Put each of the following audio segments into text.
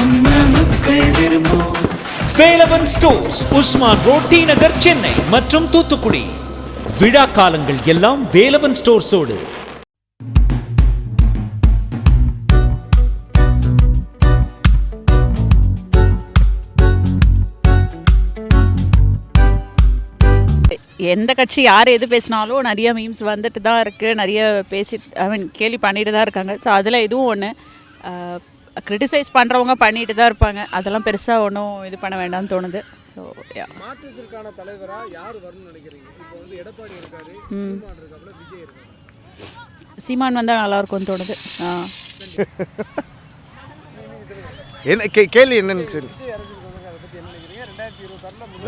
நம்ம மக்கள் விரும்பும் Velavan stores Usman road T Nagar Chennai மற்றும் தூத்துக்குடி. விழா காலங்கள் எல்லாம் வேலவன் ஸ்டோர்ஸோடு. எந்த கட்சி யார் எது பேசினாலும் நிறைய மீம்ஸ் வந்துட்டு தான் இருக்குது நிறைய பேசி ஐ மீன் கேலி பண்ணிட்டு தான் இருக்காங்க. ஸோ அதில் இதுவும் ஒன்று க்ரிட்டிசைஸ் பண்ணுறவங்க பண்ணிட்டு தான் இருப்பாங்க. அதெல்லாம் பெருசாக ஒன்றும் இது பண்ண வேண்டாம்னு தோணுது. ஸோ மாற்றத்திற்கான தலைவரா யார் வரணும்னு நினைக்கிறீங்க? இப்போ வந்து எடப்பாடி இருக்காரு சீமான் இருக்காப்புல விஜய் இருக்காரு. சீமான் வந்தால் நல்லாயிருக்கும்னு தோணுது. ஆ. என்ன கே கேள்வி என்னன்னு சொல்லி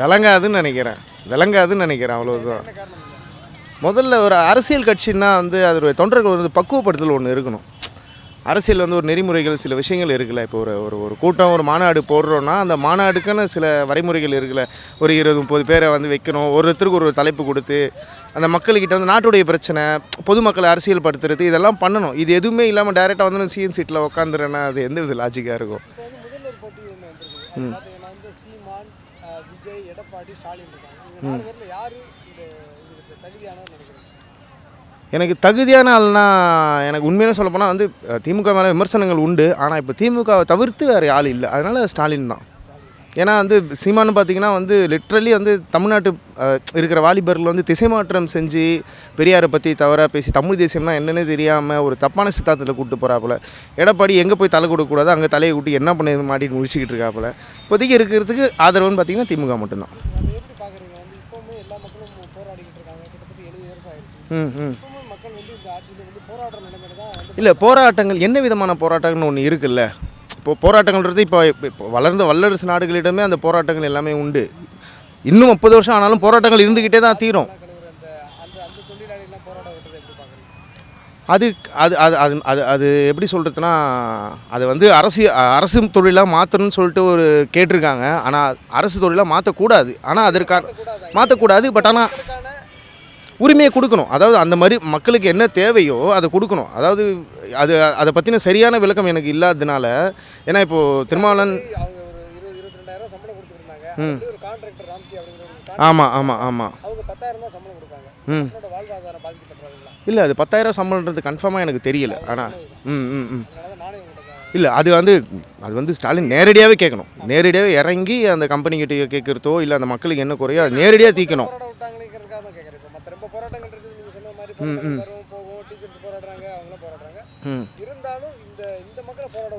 விளங்காதுன்னு நினைக்கிறேன். விளங்காதுன்னு நினைக்கிறேன் அவ்வளோதான் முதல்ல ஒரு அரசியல் கட்சின்னா வந்து அதோடைய தொண்டர்கள் வந்து பக்குவப்படுத்தல் ஒன்று இருக்கணும். அரசியல் வந்து ஒரு நெறிமுறைகள் சில விஷயங்கள் இருக்குல்ல. இப்போ ஒரு ஒரு ஒரு கூட்டம் ஒரு மாநாடு போடுறோன்னா அந்த மாநாடுக்குன்னு சில வரைமுறைகள் இருக்குல்ல. ஒரு இருபது முப்பது பேரை வந்து வைக்கணும். ஒருத்தருக்கு ஒரு தலைப்பு கொடுத்து அந்த மக்கள்கிட்ட வந்து நாட்டுடைய பிரச்சனை பொதுமக்களை அரசியல் படுத்துறது இதெல்லாம் பண்ணணும். இது எதுவுமே இல்லாமல் டைரெக்டாக வந்து சிஎம் சீட்டில் உட்காந்துறேன்னா அது எந்த வித லாஜிக்காக இருக்கும்? அஹ், விஜய் எடப்பாடி ஸ்டாலின் இருக்காங்க. யார் இந்த நினைக்கிறீங்க? எனக்கு தகுதியான ஆள்னா எனக்கு உண்மையான சொல்ல போனால் வந்து திமுக மேலே விமர்சனங்கள் உண்டு. ஆனால் இப்போ திமுகவை தவிர்த்து வேறு ஆள் இல்லை. அதனால் ஸ்டாலின் தான். ஏன்னா வந்து சீமானு பார்த்தீங்கன்னா வந்து லிட்ரலி வந்து தமிழ்நாட்டு இருக்கிற வாலிபர்கள் வந்து திசை மாற்றம் செஞ்சு பெரியாரை பற்றி தவறாக பேசி தமிழ் தேசியம்னா என்னன்னே தெரியாமல் ஒரு தப்பான சித்தாந்தத்தில் கூப்பிட்டு போகிறாப்புல எடப்பாடி எங்கே போய் தலை கொடுக்கக்கூடாது அங்கே தலையை கூட்டி என்ன பண்ணி மாட்டிட்டு முடிச்சுக்கிட்டு இருக்காப்புல. இப்போதைக்கு இருக்கிறதுக்கு ஆதரவுன்னு பார்த்தீங்கன்னா திமுக மட்டும்தான் அதை எப்படி பார்க்குறீங்க வந்து இப்போவுமே எல்லா மக்களும் போராடிக்கிட்டு இருக்காங்க. கிட்டத்தட்ட எழுபது வருஷம் ஆயிடுச்சு. மக்கள் வந்து இந்த ஆட்சியில் வந்து போராடுற நிலைமையில தான் இல்லை போராட்டங்கள் என்ன விதமான போராட்டங்கள்னு ஒன்று இருக்குல்ல? இப்போ போராட்டங்கள்ன்றது இப்போ இப்போ வளர்ந்த வல்லரசு நாடுகளிடமே அந்த போராட்டங்கள் எல்லாமே உண்டு. இன்னும் முப்பது வருஷம் ஆனாலும் போராட்டங்கள் இருந்துக்கிட்டே தான் தீரும் கழுவுற அந்த அந்த அந்த தொழிலாளிகள்லாம் போராட விட்டதை எப்படி பார்க்குறீங்க அது அது அது அது அது அது எப்படி சொல்கிறதுனா அது வந்து அரசு அரசு தொழிலாக மாற்றணும்னு சொல்லிட்டு ஒரு கேட்டிருக்காங்க. ஆனால் அரசு தொழிலாக மாற்றக்கூடாது ஆனால் அதற்கான மாற்றக்கூடாது பட் ஆனால் உரிமையை கொடுக்கணும். அதாவது அந்த மாதிரி மக்களுக்கு என்ன தேவையோ அதை கொடுக்கணும். அதாவது அது அதை பற்றின சரியான விளக்கம் எனக்கு இல்லாததுனால ஏன்னா இப்போது ஒரு contractor, ஆமாம் ஆமாம் ஆமாம் ம். இல்லை அது பத்தாயிரம் சம்பளன்றது கன்ஃபார்மாக எனக்கு தெரியல. ஆனால் ம் ம் ம். இல்லை அது வந்து அது வந்து ஸ்டாலின் நேரடியாகவே கேட்கணும் நேரடியாகவே இறங்கி அந்த கம்பெனிக்கிட்ட கேட்குறதோ இல்லை அந்த மக்களுக்கு என்ன குறையோ அது நேரடியாக தீக்கணும். ம்.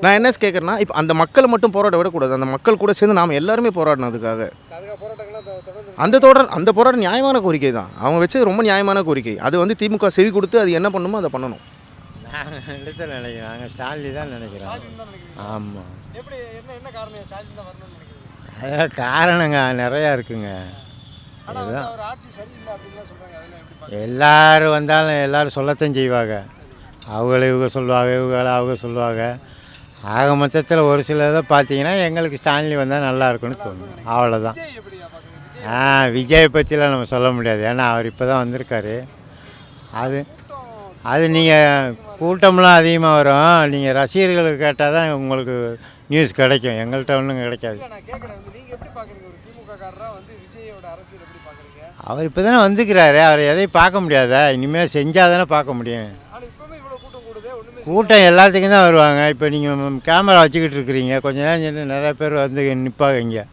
நான் என்ன கேட்குறேன்னா இப்போ அந்த மக்களை மட்டும் போராட விடக்கூடாது. அந்த மக்கள் கூட சேர்ந்து நாம் எல்லாருமே போராடணும் அதுக்காக அந்த தொடர் அந்த போராட்டம் நியாயமான கோரிக்கை தான். அவங்க வச்சது ரொம்ப நியாயமான கோரிக்கை. அது வந்து திமுக செவி கொடுத்து அது என்ன பண்ணுமோ அதை பண்ணணும். எடுத்து நினைக்கிறோம் நாங்கள் ஸ்டாலின் தான் நினைக்கிறோம். ஆமாம் எப்படி என்ன என்ன காரணம்? ஸ்டாலின் தான் வரணும்னு நினைக்கிறீங்க? அதெல்லாம் காரணங்க நிறையா இருக்குங்க. எல்லாரும் வந்தாலும் எல்லாரும் சொல்லத்தான் செய்வாங்க. அவங்கள இவங்க சொல்லுவாங்க இவங்கள அவங்க சொல்லுவாங்க. ஆக மொத்தத்தில் ஒரு சில இதை பார்த்தீங்கன்னா எங்களுக்கு ஸ்டாலின் வந்தால் நல்லா இருக்கும்னு தோணும் அவ்வளோதான் ஆ விஜய் பற்றிலாம் நம்ம சொல்ல முடியாது. ஏன்னா அவர் இப்போ தான் வந்திருக்காரு. அது அது நீங்கள் கூட்டம்லாம் அதிகமாக வரும். நீங்கள் ரசிகர்களுக்கு கேட்டால் தான் உங்களுக்கு நியூஸ் கிடைக்கும். எங்கள்கிட்ட ஒன்றும் கிடைக்காது. அவர் இப்போ தானே வந்துக்கிறாரு அவர் எதையும் பார்க்க முடியாதா? இனிமேல் செஞ்சால் தானே பார்க்க முடியும். கூட்டம் எல்லாத்துக்கும் தான் வருவாங்க. இப்போ நீங்கள் கேமரா வச்சுக்கிட்டு இருக்கிறீங்க. கொஞ்ச நேரம் நிறைய பேர் வந்து நிற்பாங்க இங்கே.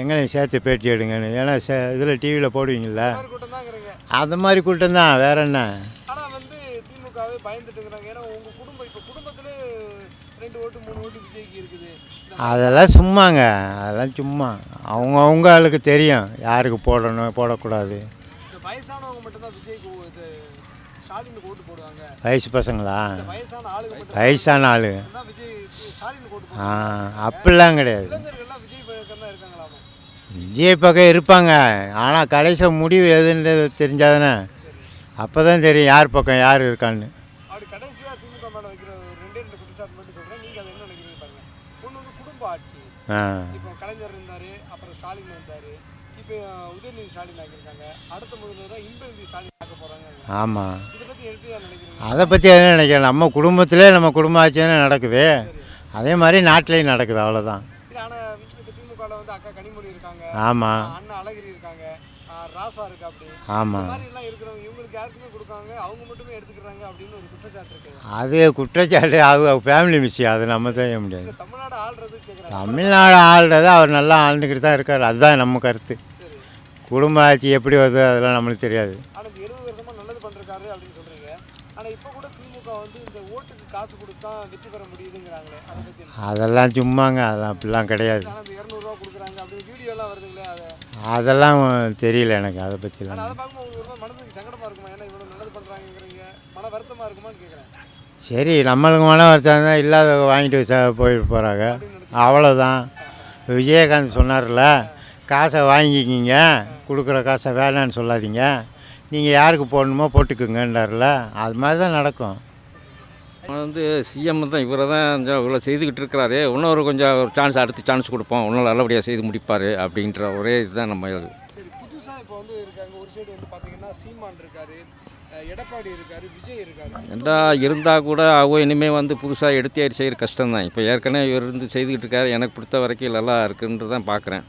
எங்களையும் சேர்த்து பேட்டி எடுங்கன்னு. ஏன்னா சே இதில் டிவியில் போடுவீங்கள்ல அது மாதிரி கூட்டம் தான். வேற என்ன? ஆனால் வந்து திமுகவே பயந்துட்டுங்கிறாங்க ஏன்னா உங்கள் குடும்பம் இப்போ குடும்பத்திலே ரெண்டு ஓட்டு மூணு ஓட்டு விஜய்க்கு இருக்குது. அதெல்லாம் சும்மாங்க. அதெல்லாம் சும்மா. அவங்க அவங்களுக்கு தெரியும். யாருக்கு போடணும் போடக்கூடாது. இந்த வயசானவங்க மட்டும்தான் விஜய்க்கு இது ஸ்டாலினுக்கு ஓட்டு போடுவாங்க. வயசு பசங்களா? வயசான மட்டும் வயசான ஆளு. தான் விஜய் ஸ்டாலினுக்கு ஓட்டு ஆ அப்படிலாம் கிடையாது. விஜய் பக்கம் இருப்பாங்க. ஆனால் கடைசியில் முடிவு எதுன்றது தெரிஞ்சாதானே? அப்போ தான் தெரியும் யார் பக்கம் யார் இருக்கான்னு. அப்படி கடைசியாக திமுக மேலே வைக்கிற ஒரு ரெண்டே ரெண்டு குற்றச்சாட்டு மட்டும் சொல்கிறேன் நீங்கள் அதை என்ன நினைக்கிறீங்க பாருங்க? ஒன்று வந்து குடும்ப ஆட்சி. ஆ. இப்போ கலைஞர் இருந்தார் அப்புறம் ஸ்டாலின் வந்தார். இப்போ உதயநிதி ஸ்டாலின் ஆக்கியிருக்காங்க. அடுத்த முதல்வராக இன்பநிதி ஸ்டாலின் ஆக்க போகிறாங்க ஆமாம் இதை பற்றி எப்படியா நினைக்கிறீங்க? அதை பற்றி என்ன நினைக்கிறேன்? நம்ம குடும்பத்திலே நம்ம குடும்ப ஆட்சி தானே நடக்குது. அதே மாதிரி நாட்டிலையும் நடக்குது அவ்வளோதான் இல்லை ஆனால் இப்போ திமுகவில் வந்து அக்கா கனிமொழி இருக்காங்க ஆமாம் அண்ணா அழகிரி இருக்காங்க ராசா இருக்கா அப்படி. ஆமாம் மாதிரி எல்லாம் இருக்கிறவங்க இவங்களுக்கு யாருக்குமே கொடுக்காங்க அவங்க மட்டுமே எடுத்துக்கிறாங்க அப்படின்னு ஒரு குற்றச்சாட்டு இருக்கு. அது குற்றச்சாட்டு அவங்க ஃபேமிலி விஷயம் அது நம்ம செய்ய முடியாது. தமிழ்நாடு ஆள்றது தமிழ்நாடு ஆள்றது அவர் நல்லா ஆண்டுக்கிட்டு தான் இருக்கார் அதுதான் நம்ம கருத்து. குடும்ப ஆட்சி எப்படி வருது அதெல்லாம் நம்மளுக்கு தெரியாது. ஆனால் இந்த எழுபது வருஷமா நல்லது பண்ணிருக்காரு அப்படின்னு சொல்றீங்க. ஆனால் இப்போ கூட திமுக வந்து இந்த ஓட்டுக்கு காசு கொடுத்தா வெற்றி பெற முடியுதுங்கிறாங்களே அதை பற்றி அதெல்லாம் சும்மாங்க அதெல்லாம் அப்படிலாம் கிடையாது ஆனால் இந்த இரநூறுவா கொடுக்குறாங்க அப்படின்னு வீடியோலாம் வருதுங்களே அதை. அதெல்லாம் தெரியல எனக்கு அதை பற்றிலாம் அதை பார்க்கும்போது உங்களுக்கு ஒரு மாதிரி மனசுக்கு சங்கடமாக இருக்குமா? ஏன்னா இவ்வளோ நல்லது பண்ணுறாங்கிறீங்க மன வருத்தமாக இருக்குமான்னு கேட்குறேன் சரி நம்மளுக்கு மன வருத்தம் தான் இல்லாத வாங்கிட்டு போயிட்டு போகிறாங்க அவ்வளோதான் விஜயகாந்த் சொன்னார்ல காசை வாங்கிக்கிங்க கொடுக்குற காசை வேணான்னு சொல்லாதீங்க. நீங்கள் யாருக்கு போடணுமோ போட்டுக்குங்கன்றார்ல. அது மாதிரி தான் நடக்கும். வந்து சிஎம் தான் இவரை தான் கொஞ்சம் இவ்வளோ செய்துக்கிட்டு இருக்கிறாரு. இன்னொரு கொஞ்சம் ஒரு சான்ஸ் அடுத்து சான்ஸ் கொடுப்போம். இன்னும் நல்லபடியாக செய்து முடிப்பார் அப்படின்ற ஒரே இதுதான் நம்ம இது. சரி புதுசாக இப்போ வந்து இருக்காங்க. ஒரு சைடு வந்து பார்த்தீங்கன்னா சீமான் இருக்காரு எடப்பாடி இருக்காரு விஜய் இருக்காரு. எல்லா இருந்தால் கூட அவங்க இனிமேல் வந்து புதுசாக எடுத்து ஏறி செய்கிற கஷ்டம்தான். இப்போ ஏற்கனவே இவர் இருந்து செய்துக்கிட்டு இருக்காரு. எனக்கு பிடித்த வரைக்கும் நல்லா இருக்குன்றது தான் பார்க்குறேன்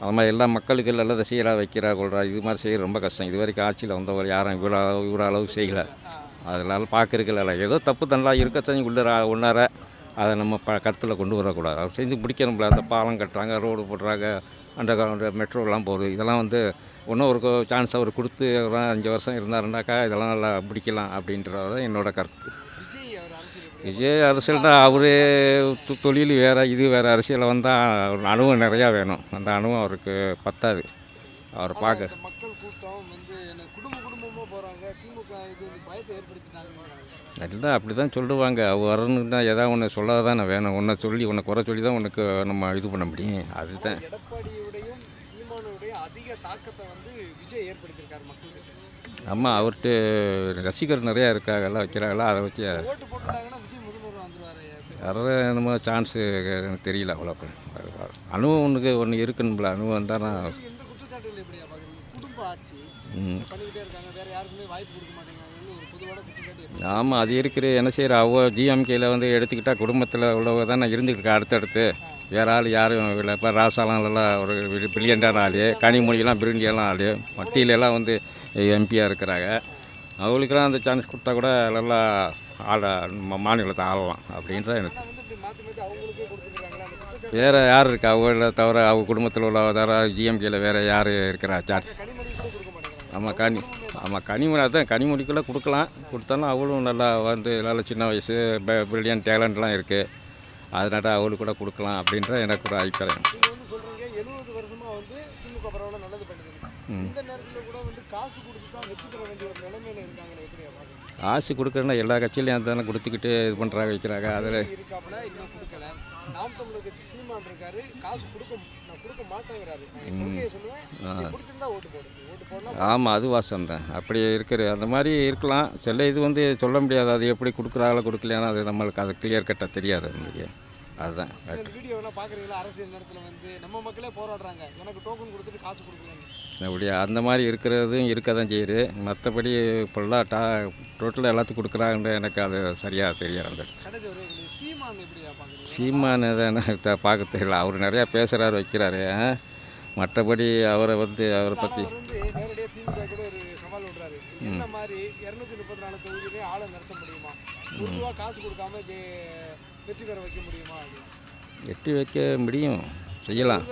அது மாதிரி எல்லா மக்களுக்கு நல்லதை செய்கிறா வைக்கிறா கொள்றா. இது மாதிரி செய்ய ரொம்ப கஷ்டம். இது வரைக்கும் ஆட்சியில் வந்தவர் யாரும் இவ்வளோ இவ்வளோ அளவுக்கு செய்யலை. அதனால் பார்க்குறதுக்கு ஏதோ தப்பு தண்டெலாம் இருக்க செஞ்சு உள்ளார உள்ளார அதை நம்ம ப கருத்தில் கொண்டு வரக்கூடாது. அவர் செஞ்சு முடிக்கணும்ல அந்த பாலம் கட்டுறாங்க ரோடு போடுறாங்க அந்த மெட்ரோலாம் போகுது. இதெல்லாம் வந்து இன்னும் ஒரு சான்ஸ் அவர் கொடுத்து ஒரு அஞ்சு வருஷம் இருந்தாருனாக்கா இதெல்லாம் நல்லா பிடிக்கலாம் அப்படின்றது தான் என்னோட கருத்து. விஜய் அரசியல்னா அவர் தொழில் வேறு இது வேறு அரசியலில் வந்தால் அனுபவம் நிறையா வேணும். அந்த அனுபவம் அவருக்கு பத்தாது. அவர் பார்க்க இந்த மக்கள் கூட்டம் வந்து என்ன குடும்ப போகிறாங்க திமுக வந்து பயத்தை அப்படி தான் சொல்லுவாங்க. அவ வரணுன்னா ஏதாவது ஒன்று சொல்லாத தானே வேணும். ஒன்றை சொல்லி உன்னை குறை சொல்லி தான் உனக்கு நம்ம இது பண்ண முடியும். அதுதான். எடப்பாடியுடையும் சீமானுடையும் அதிக தாக்கத்தை வந்து விஜய் ஏற்படுத்தியிருக்காரு மக்கள்கிட்ட. ஆமாம் அவர்கிட்ட ரசிகர் நிறையா இருக்காங்கல்ல வைக்கிறாங்களா? அதை வச்சு ஓட்டு போட்டுட்டாங்கன்னா விஜய் முதல்வர் வந்துருவாரு. வர்றது என்னமோ சான்ஸு எனக்கு தெரியல அவ்வளோ அனுபவம் ஒன்றுக்கு ஒன்று இருக்குன்னுல அனுபவம் தான் குடும்ப ஆட்சி. பண்ணிக்கிட்டே இருக்காங்க. வேற யாருக்குமே வாய்ப்பு கொடுக்க மாட்டேங்கிறாங்கன்னு ஒரு பொதுவான குற்றச்சாட்டு? ஆமாம் அது இருக்குது என்ன செய்கிற அவ ஜிஎம்கேயில் வந்து எடுத்துக்கிட்டால் குடும்பத்தில் உள்ளவங்க தானே இருந்துக்கிட்டு அடுத்தடுத்து. வேற ஆள் யாரும் இல்லை இப்போ ராசாலாம் ஒரு பிரில்லியண்டான ஆள். கனிமொழியெல்லாம் பிரில்லியெல்லாம் ஆள். மத்தியிலலாம் வந்து எம்பியாக இருக்கிறாங்க. அவங்களுக்கெல்லாம் அந்த சான்ஸ் கொடுத்தா கூட நல்லா ஆள நம்ம மாநிலத்தை ஆளலாம் அப்படின்ற எனக்கு ஆனா வந்து இப்படி மாற்றி மாற்றி அவங்களுக்கே கொடுத்துருக்காங்களே அந்த குற்றச்சாட்டு வேறு யார் இருக்கா? அவங்கள தவிர அவங்க குடும்பத்தில் உள்ள தவிர ஜிஎம்கேயில் வேறு யார் இருக்கிறா? சார்ஜ் ஆமாம் கனி ஆமாம் கனிமொழி அதான் கனிமொழிக்குள்ளே கொடுக்கலாம். கொடுத்தாலும் அவளும் நல்லா வந்து நல்ல சின்ன வயசு பிரில்லியன் டேலண்ட்லாம் இருக்குது அதனால அவளுக்கு கூட கொடுக்கலாம் அப்படின்ற எனக்கு ஒரு அபிப்பிராயம். காசு கொடுக்குறேன்னா எல்லா கட்சியிலையும் தானே கொடுத்துக்கிட்டு இது பண்ணுறாங்க வைக்கிறாங்க அதில் நாம் தமிழர் கட்சி சீமான் இருக்காரு காசு கொடுக்க நான் கொடுக்க மாட்டேங்கிறாரு. நான் சொல்லுவேன் பிடிச்சிருந்தா ஓட்டு போடு. நீ ஓட்டு போடலாம் ஆமாம் அது வாசம் தான். அப்படி இருக்கிற அந்த மாதிரி இருக்கலாம். சில இது வந்து சொல்ல முடியாது. அது எப்படி கொடுக்குறாங்களோ கொடுக்கலையானா அது நம்மளுக்கு அது கிளியர் கட்டாக தெரியாது. அந்த அதுதான். இந்த வீடியோ வேணா பாக்குறீங்களா? அரசியல் நேரத்துல வந்து நம்ம மக்களே போராடுறாங்க. எனக்கு டோக்கன் கொடுத்துட்டு காசு கொடுக்கலன்னு. அப்படி அந்த மாதிரி இருக்கிறதும் இருக்க தான் செய்யுது. மற்றபடி இப்போல்லாம் டா டோட்டலாக எல்லாத்துக்கும் கொடுக்குறாங்க எனக்கு அது சரியாக தெரியாது அந்த. சீமான் தான் பார்க்க தெரியல. அவர் நிறையா பேசுகிறாரு வைக்கிறாரு? மற்றபடி அவரை வந்து அவரை பற்றி. எட்டி வைக்க முடியும். செய்யலாம்.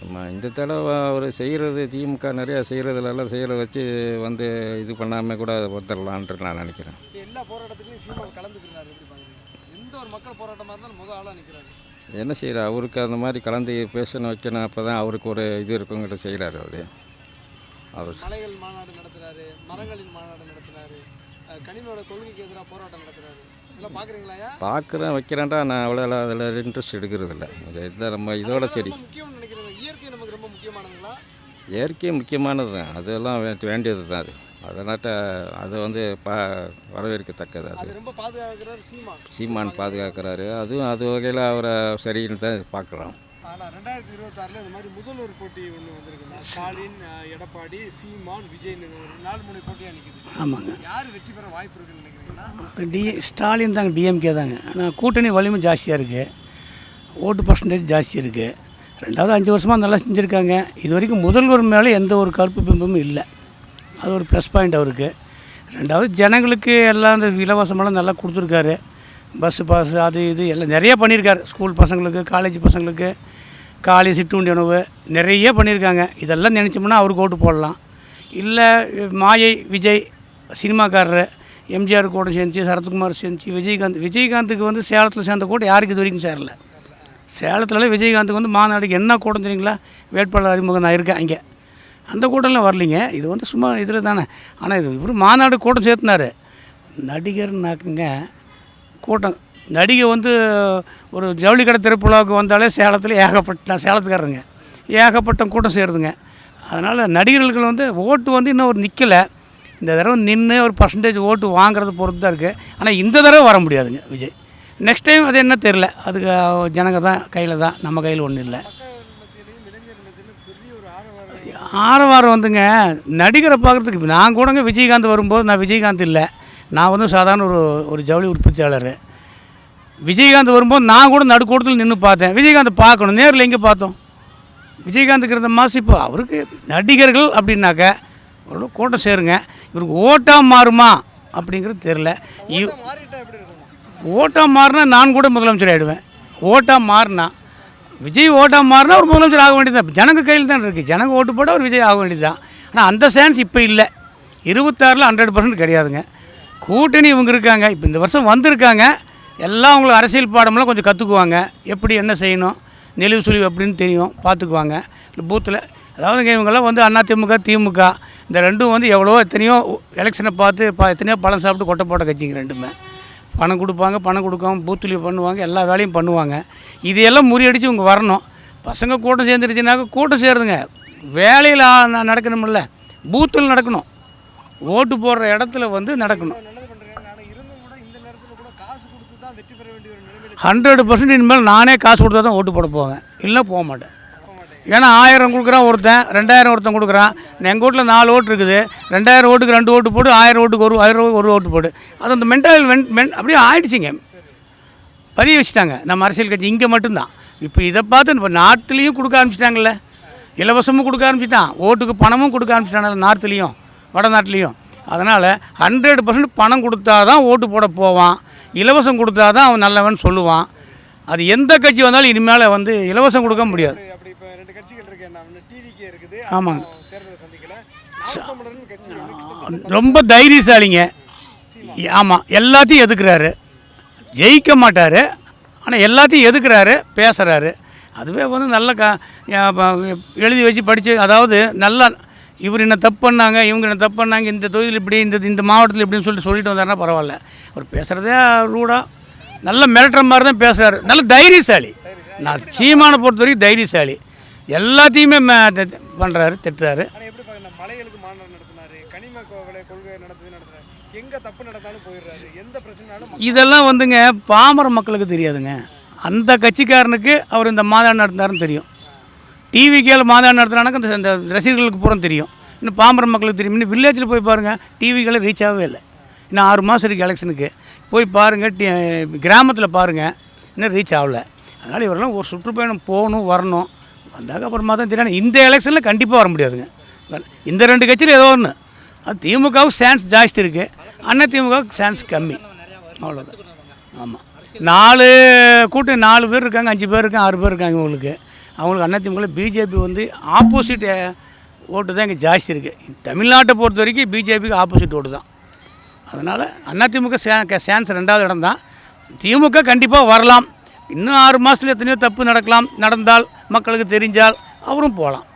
நம்ம இந்த தடவை அவர் செய்கிறது திமுக நிறையா செய்கிறதுலலாம் செய்கிறத வச்சு வந்து இது பண்ணாமல் கூட வந்துடலான்ட்டு நான் நினைக்கிறேன். இப்போ எல்லா போராட்டத்துக்குலையும் சீமான் கலந்துக்கிறாரு எப்படி பாக்குறீங்க? எந்த ஒரு மக்கள் போராட்டமாக இருந்தாலும் முதல் ஆளாக நிற்கிறாரு என்ன செய்கிற அவருக்கு அந்த மாதிரி கலந்து பேசணும் வைக்கணும் அப்போ தான் அவருக்கு ஒரு இது இருக்குங்கிட்ட செய்கிறாரு அவர். அவர். மலைகள் மாநாடு நடத்துறாரு மரங்களின் மாநாடு நடத்துறாரு அஹ் கனிமோட கொள்கைக்கு எதிராக போராட்டம் பார்க்குறீங்களாயா பார்க்குறேன் வைக்கிறேன்டா. நான் அவ்வளோ அதில் இன்ட்ரெஸ்ட் எடுக்கிறது இல்லை. இதுதான் நம்ம இதோட நினைக்கிறேன் இயற்கை முக்கியமானது தான். அதெல்லாம் வேண்டியது தான் அது. அதனாட்ட அது வந்து பா வரவேற்கத்தக்கது அது. அது ரொம்ப பாதுகாக்கிறார் சீமான். சீமான் பாதுகாக்கிறாரு. அதுவும் அது வகையில் அவரை சரின்னு தான் பார்க்குறோம். ஆனால் ரெண்டாயிரத்தி இருபத்தாறில் இந்த மாதிரி முதல்வர் போட்டி ஒன்று வந்திருக்குண்ணா ஸ்டாலின் எடப்பாடி சீமான் விஜய்னு ஒரு நாலு மூணு போட்டியாக நிற்குது ஆமாங்க. யார் வெற்றி பெற வாய்ப்பு இருக்குன்னு நினைக்கிறீங்கன்னா டி ஸ்டாலின் தாங்க டிஎம்கே தாங்க. ஆனால் கூட்டணி வலிமை ஜாஸ்தியாக இருக்குது ஓட்டு பர்சன்டேஜ் ஜாஸ்தி இருக்குது ரெண்டாவது அஞ்சு வருஷமாக நல்லா செஞ்சுருக்காங்க. இது வரைக்கும் முதல்வர் மேலே எந்த ஒரு கருப்பு பிம்பமும் இல்லை. அது ஒரு ப்ளஸ் பாயிண்ட் அவருக்கு. ரெண்டாவது ஜனங்களுக்கு எல்லாம் இந்த இலவசமெல்லாம் நல்லா கொடுத்துருக்காரு. பஸ்ஸு பாஸ் அது இது எல்லாம் நிறைய பண்ணியிருக்காரு. ஸ்கூல் பசங்களுக்கு காலேஜ் பசங்களுக்கு. காலை சிற்றுண்டி உணவு நிறைய பண்ணியிருக்காங்க. இதெல்லாம் நினச்சோம்னா அவருக்கு ஓட்டு போடலாம். இல்லை மாயை விஜய் சினிமாக்காரரு எம்ஜிஆர் கூட சேர்ந்துச்சு சரத்குமார் சேர்ந்துச்சு விஜயகாந்த். விஜயகாந்துக்கு வந்து சேலத்தில் சேர்ந்த கூட்டம் யாருக்கு இது வரைக்கும் சேரல. சேலத்துலலாம் விஜயகாந்துக்கு வந்து மாநாடுக்கு என்ன கூட்டம் தெரியுங்களா? வேட்பாளர் அறிமுகம் நான் இருக்கேன் இங்கே அந்த கூட்டம்லாம் வரலைங்க. இது வந்து சும்மா இதில் தானே. ஆனால் இது இவர் மாநாடு கூட்டம் சேர்த்துனாரு. நடிகர்னாக்குங்க கூட்டம் நடிகை வந்து ஒரு ஜவுளி கடை திருப்புழாவுக்கு வந்தாலே சேலத்தில் ஏகப்பட்ட நான் சேலத்துக்காரருங்க. ஏகப்பட்ட கூட்டம் சேருதுங்க. அதனால் நடிகர்கள் வந்து ஓட்டு வந்து இன்னும் ஒரு நிற்கலை இந்த தடவை நின்று ஒரு பர்சன்டேஜ் ஓட்டு வாங்குறது பொறுத்து தான் இருக்குது ஆனால் இந்த தடவை வர முடியாதுங்க விஜய். நெக்ஸ்ட் டைம் அது என்ன தெரில அதுக்கு ஜனங்க தான் கையில் தான் நம்ம கையில் ஒன்றும் இல்லை. ஆரவாரம் வந்துங்க. நடிகரை பார்க்குறதுக்கு நான் கூடங்க விஜயகாந்த் வரும்போது நான் விஜயகாந்த் இல்லை. நான் வந்து சாதாரண ஒரு ஒரு ஜவுளி உற்பத்தியாளர். விஜயகாந்த் வரும்போது நான் கூட நடுக்கூடத்தில் நின்று பார்த்தேன். விஜயகாந்த் பார்க்கணும். நேரில் எங்கே பார்த்தோம்? விஜயகாந்துக்கு இருந்த மாதம் இப்போ அவருக்கு நடிகர்கள் அப்படின்னாக்க ஒரு கூட்டம் சேருங்க. இவருக்கு ஓட்டாக மாறுமா அப்படிங்கிறது தெரில ஓட்டாக மாறினா நான் கூட முதலமைச்சர் ஆகிடுவேன் ஓட்டாக மாறினா. விஜய் ஓட்டாக மாறினா ஒரு முதலமைச்சர் ஆக வேண்டியது ஜனங்க கையில் தான் இருக்குது ஜனங்க ஓட்டு போட்டால் ஒரு விஜய் ஆக வேண்டியது தான் ஆனால் அந்த சான்ஸ் இப்போ இல்லை. இருபத்தாறில் ஹண்ட்ரட் பர்சன்ட் கிடையாதுங்க. கூட்டணி இவங்க இருக்காங்க. இப்போ இந்த வருஷம் வந்திருக்காங்க. எல்லாம் உங்களுக்கு அரசியல் பாடமெல்லாம் கொஞ்சம் கற்றுக்குவாங்க எப்படி என்ன செய்யணும் நெளிவு சுழிவு அப்படின்னு தெரியும் பார்த்துக்குவாங்க. இந்த பூத்தில் அதாவது இவங்கெல்லாம் வந்து அதிமுக திமுக இந்த ரெண்டும் வந்து எவ்வளோ எத்தனையோ எலெக்ஷனை பார்த்து பா எத்தனையோ பழம் சாப்பிட்டு கொட்டை போட்ட கட்சிங்க ரெண்டுமே. பணம் கொடுப்பாங்க பணம் கொடுக்காம பூத்துலேயே பண்ணுவாங்க எல்லா வேலையும் பண்ணுவாங்க. இதையெல்லாம் முறியடித்து இவங்க வரணும். பசங்க கூட்டம் சேர்ந்துருச்சுனாக்க கூட்டம் சேருதுங்க. வேலையில் நடக்கணுமில்ல பூத்தில் நடக்கணும். ஓட்டு போடுற இடத்துல வந்து நடக்கணும். ஹண்ட்ரட் பர்சன்ட் இனிமேல் நானே காசு கொடுத்தா தான் ஓட்டு போட போவேன். இல்லை போக மாட்டேன். ஏன்னா ஆயிரம் கொடுக்குறான் ஒருத்தன் ரெண்டாயிரம் ஒருத்தன் கொடுக்குறான். எங்கள் வீட்டில் நாலு ஓட்டு இருக்குது. ரெண்டாயிரம் ஓட்டுக்கு ரெண்டு ஓட்டு போடு ஆயிரம் ஓட்டுக்கு ஒரு ஆயிரம் ரூபாய்க்கு ஒரு ஓட்டு போடு. அது அந்த மென்டல் மென் அப்படியே ஆயிடுச்சிங்க. பதிய வச்சுட்டாங்க. நம்ம அரசியல் கட்சி இங்கே மட்டும்தான். இப்போ இதை பார்த்து இப்போ நார்த்துலேயும் கொடுக்க ஆரம்பிச்சிட்டாங்கல்ல. இலவசமும் கொடுக்க ஆரம்பிச்சிட்டான். ஓட்டுக்கு பணமும் கொடுக்க ஆரம்பிச்சிட்டாங்க நார்த்துலேயும் வடநாட்டிலையும். அதனால் ஹண்ட்ரட் பர்சன்ட் பணம் கொடுத்தா தான் ஓட்டு போட போவான். இலவசம் கொடுத்தா தான் அவன் நல்லவன் சொல்லுவான். அது எந்த கட்சி வந்தாலும் இனிமேல் வந்து இலவசம் கொடுக்க முடியாது. ஆமாங்க. ரொம்ப தைரியசாலிங்க. ஆமாம் எல்லாத்தையும் எதுக்குறாரு? ஜெயிக்க மாட்டார். ஆனால் எல்லாத்தையும் எதுக்குறாரு? பேசுகிறாரு அதுவே வந்து நல்ல க எழுதி வச்சு படித்து அதாவது நல்லா இவர் என்ன தப்பு பண்ணாங்க இவங்க என்ன தப்பு பண்ணாங்க இந்த தொழில் இப்படி இந்த இந்த மாவட்டத்தில் இப்படின்னு சொல்லிட்டு சொல்லிட்டு வந்தாருன்னா பரவாயில்ல. அவர் பேசுகிறதே ரூடாக நல்ல மிரட்டுற மாதிரி தான் பேசுகிறாரு நல்ல தைரியசாலி. நான் சீமானை பொறுத்த வரைக்கும் தைரியசாலி. எல்லாத்தையுமே பண்ணுறாரு திட்டுறாரு. இதெல்லாம் வந்துங்க பாமர மக்களுக்கு தெரியாதுங்க. அந்த கட்சிக்காரனுக்கு அவர் இந்த மாநாடு நடத்தினாருன்னு தெரியும். டிவிக்கேல மாநாடு நடத்தினாக்க இந்த இந்த ரசிகர்களுக்கு பூரா தெரியும். இன்னும் பாம்பர மக்களுக்கு தெரியும். இன்னும் வில்லேஜில் போய் பாருங்கள் டிவிக்கெல்லாம் ரீச் ஆகவே இல்லை. இன்னும் ஆறு மாதம் இருக்குது எலெக்ஷனுக்கு போய் பாருங்கள் டி கிராமத்தில் பாருங்கள் இன்னும் ரீச் ஆகலை. அதனால் இவரெல்லாம் ஒரு சுற்றுப்பயணம் போகணும் வரணும். வந்தாக்க அப்புறமா தான் தெரியும். இந்த எலெக்ஷனில் கண்டிப்பாக வர முடியாதுங்க. இந்த ரெண்டு கட்சியில் ஏதோ ஒன்று அது திமுகவுக்கு சான்ஸ் ஜாஸ்தி இருக்குது அண்ணா திமுகவுக்கு சான்ஸ் கம்மி. அவ்வளோதான் ஆமாம் நாலு கூட்டம் நாலு பேர் இருக்காங்க அஞ்சு பேர் இருக்காங்க ஆறு பேர் இருக்காங்க உங்களுக்கு அவங்களுக்கு அதிமுக பிஜேபி வந்து ஆப்போசிட் ஓட்டு தான் இங்கே ஜாஸ்தி இருக்குது தமிழ்நாட்டை பொறுத்த வரைக்கும் பிஜேபிக்கு ஆப்போசிட் ஓட்டு தான். அதனால் அதிமுக சே சான்ஸ் ரெண்டாவது இடம் தான். திமுக கண்டிப்பாக வரலாம். இன்னும் ஆறு மாதத்துல எத்தனையோ தப்பு நடக்கலாம் நடந்தால் மக்களுக்கு தெரிஞ்சால் அவரும் போகலாம்